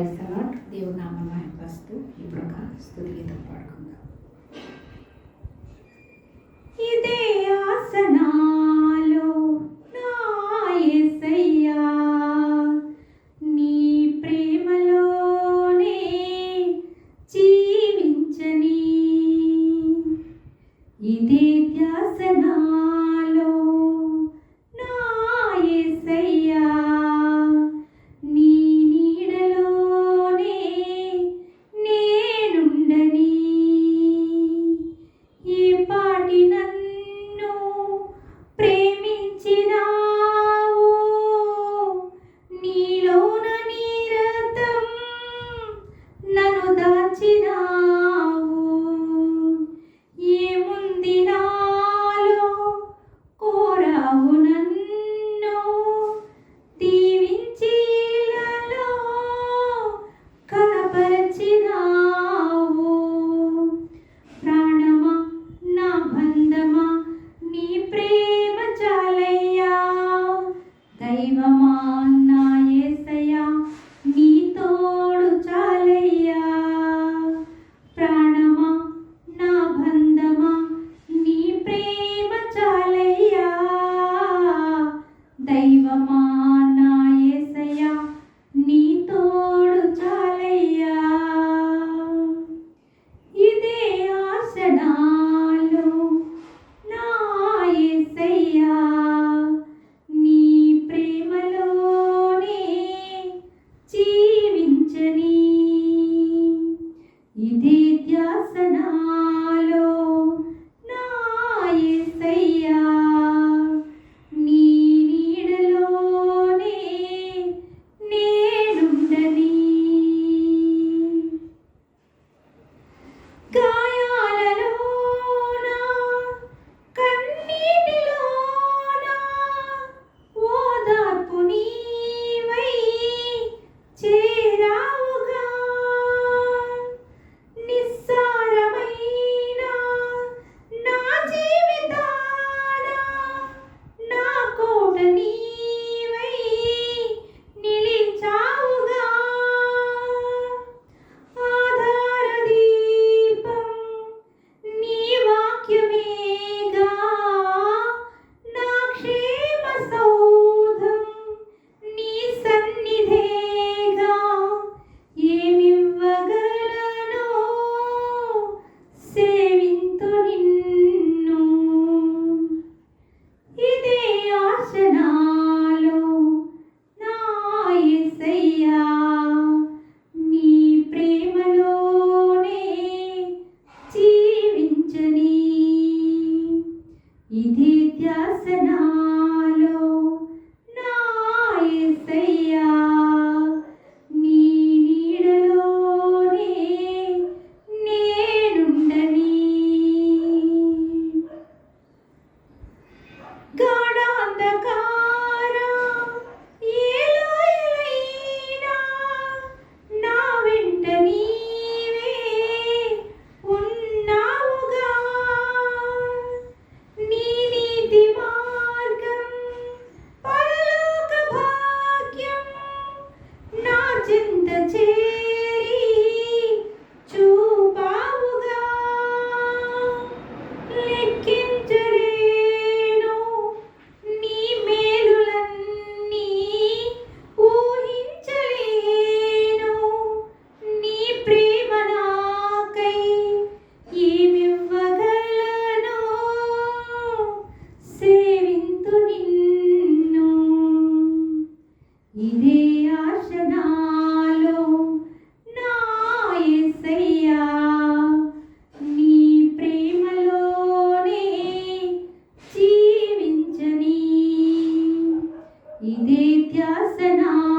Praise allot దేవుడు నామం వస్తూ ఇప్పుడు ఒక స్థుతి గీతం పాడుకుందాం. ఇదే ఆసనాలు నీ ప్రేమలోనే జీవించని. ఇదే Namah. ఇది ధ్యాసనా इदित्यासना